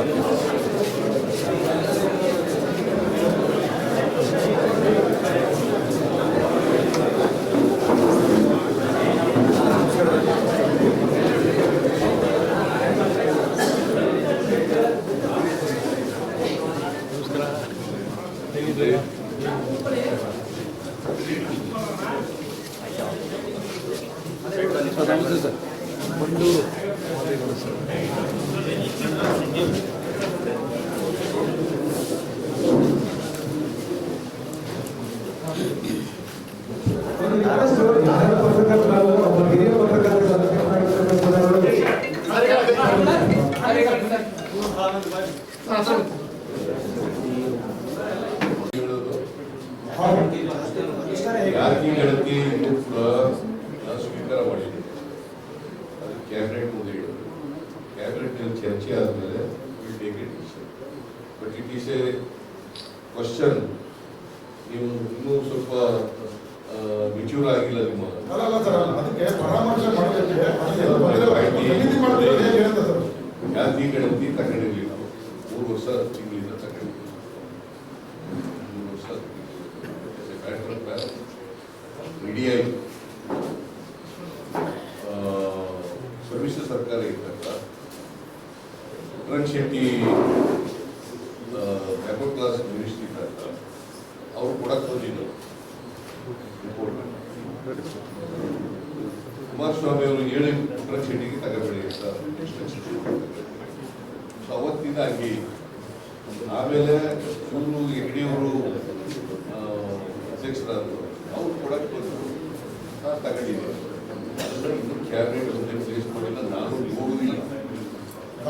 ಯಾರಿಗೆ ಗೆಳತಿ ಇದು ಕೂಡ ನಾನು ಸ್ವೀಕಾರ ಮಾಡಿದ್ದೀನಿ ಅದು ಕ್ಯಾಬಿನೆಟ್ ಮುಂದೆ ಇಡೋದು ಕ್ಯಾಬಿನೆಟ್ನಲ್ಲಿ ಚರ್ಚೆ ಆದಮೇಲೆ will take it but it is a question ನೀವು ಇನ್ನೂ ಸ್ವಲ್ಪ ಮೆಚ್ಯೂರ್ ಆಗಿಲ್ಲ ನಿಮ್ಮ. ಅಲ್ಲಲ್ಲ ಸರ್ ಅಲ್ಲ. ಮೂರು ವರ್ಷ ಮಾಡೋದಕ್ಕೆ ಅದಕ್ಕೆ ಮೊದಲೇ ಸಮಿತಿ ಮಾಡೋದು ಹೇಗೆ ಅಂತ ಸರ್ ಯಾಕೆ ಗೆಳತಿ ತಗೊಂಡಿರ್ಲಿಲ್ಲ ಮೂರು ವರ್ಷ ತಿಂಗಳಿಂದ ತಗೊಂಡಿಲ್ಲ ಮೂರು ವರ್ಷ ರೆಡಿ ಆಯಿತು ಸಮ್ಮಿಶ್ರ ಸರ್ಕಾರ ಇದ್ದಾಗ Kiran Shetty backward class ministry ಇದ್ದಾಗ ಅವ್ರು ಕೊಡಕ್ಕೆ ರಿಪೋರ್ಟ್ ಕುಮಾರಸ್ವಾಮಿ ಅವರು ಹೇಳಿ ಕಿರಣ್ ಶೆಟ್ಟಿಗೆ ತಗೋಬೇಡಿ ಅಂತ. ಸೊ ಅವತ್ತಿನಾಗಿ. ಆಮೇಲೆ ಇವರು ಹೆಗಡೆಯವರು ಅಧ್ಯಕ್ಷರಾದರು, ಅವ್ರು ಕೊಡಕ್ಕೆ ಬಂದರು ನಾನು ತಗೊಂಡಿದ್ದೆ ಇನ್ನೂ ಇನ್ನು ಕ್ಯಾಬಿನೆಟ್ ಮುಂದೆ ಪ್ಲೇಸ್ ಮಾಡಿಲ್ಲ.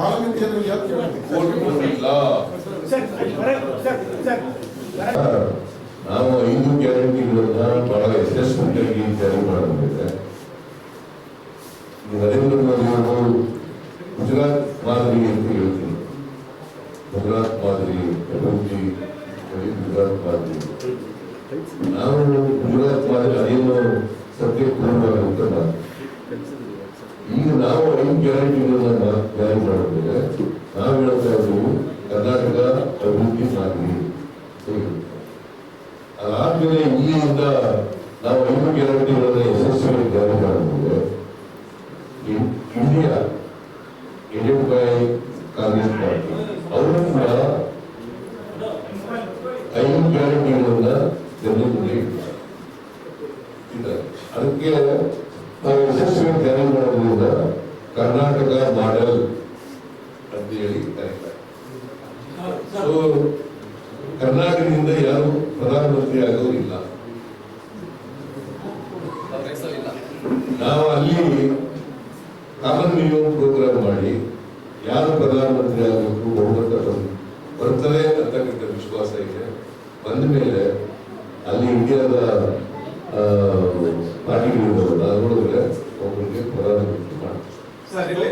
ಕಾಲಮಿತಿಯನ್ನು ಯಾಕೆ ನಾವು ಐದು ಗ್ಯಾರಂಟಿಗಳನ್ನ ಬಹಳ ಯಶಸ್ವಿಯಾಗಿ ಜಾರಿ ಮಾಡಬೇಕಿದೆ ನರೇಂದ್ರ ಮೋದಿ ಗುಜರಾತ್ ಮಾದರಿ ಅಂತ ಹೇಳ್ತೀನಿ ಗುಜರಾತ್ ಮಾದರಿ ಅಭಿವೃದ್ಧಿ ಗುಜರಾತ್ ಮಾದರಿ ನಾವು ಗುಜರಾತ್ ಮಾದರಿ ಅದೇನು ಸತ್ಯ ಪೂರ್ಣವಾಗುತ್ತಲ್ಲ ಈಗ ನಾವು ಐದು ಗ್ಯಾರಂಟಿಗಳನ್ನ ಮಾಡಬೇಕಿದೆ ನಾವು ಹೇಳ್ತಾ ಇದ್ದೀವಿ ಕರ್ನಾಟಕ ಅಭಿವೃದ್ಧಿ ಹೀಗೆ. ಅದಾದ್ಮೇಲೆ ಇಲ್ಲಿಂದ ನಾವು ಐದು ಗ್ಯಾರಂಟಿಗಳನ್ನ ಯಶಸ್ವಿಯಾಗಿ ಜಾರಿ ಮಾಡಿದ್ರೆ India aided by Congress party, ಅವರು ಕೂಡ ಐದು ಗ್ಯಾರಂಟಿಗಳನ್ನ ಜನರ ಮುಂದೆ ಇಟ್ಟಿದ್ದಾರೆ. ಅದಕ್ಕೆ ನಾವು ಯಶಸ್ವಿಯಾಗಿ ಜಾರಿ ಮಾಡೋದ್ರಿಂದ ಕರ್ನಾಟಕ ಮಾಡೆಲ್ ಹೇಳಿ ಕರೀತಾರೆ ಸೊ ಕರ್ನಾಟಕದಿಂದ ಯಾರು ಪ್ರಧಾನಮಂತ್ರಿ ಆಗೋರಿಲ್ಲ ನಾವು ಅಲ್ಲಿ ಕಾಮನ್ ಮಿನಿಮಮ್ ಪ್ರೋಗ್ರಾಮ್ ಮಾಡಿ ಯಾರು ಪ್ರಧಾನಮಂತ್ರಿ ಆಗಬೇಕು ಬಹುಮತ ಬರ್ತದೆ ಅಂತಕ್ಕಂಥ ವಿಶ್ವಾಸ ಇದೆ. ಬಂದ ಮೇಲೆ ಅಲ್ಲಿ ಇಂಡಿಯಾದ ಪಾರ್ಟಿಗಳಿಂದ ಅದರೊಳಗೆ ಒಬ್ಬರಿಗೆ ಪ್ರಧಾನಮಂತ್ರಿ ಮಾಡ್ತಾರೆ.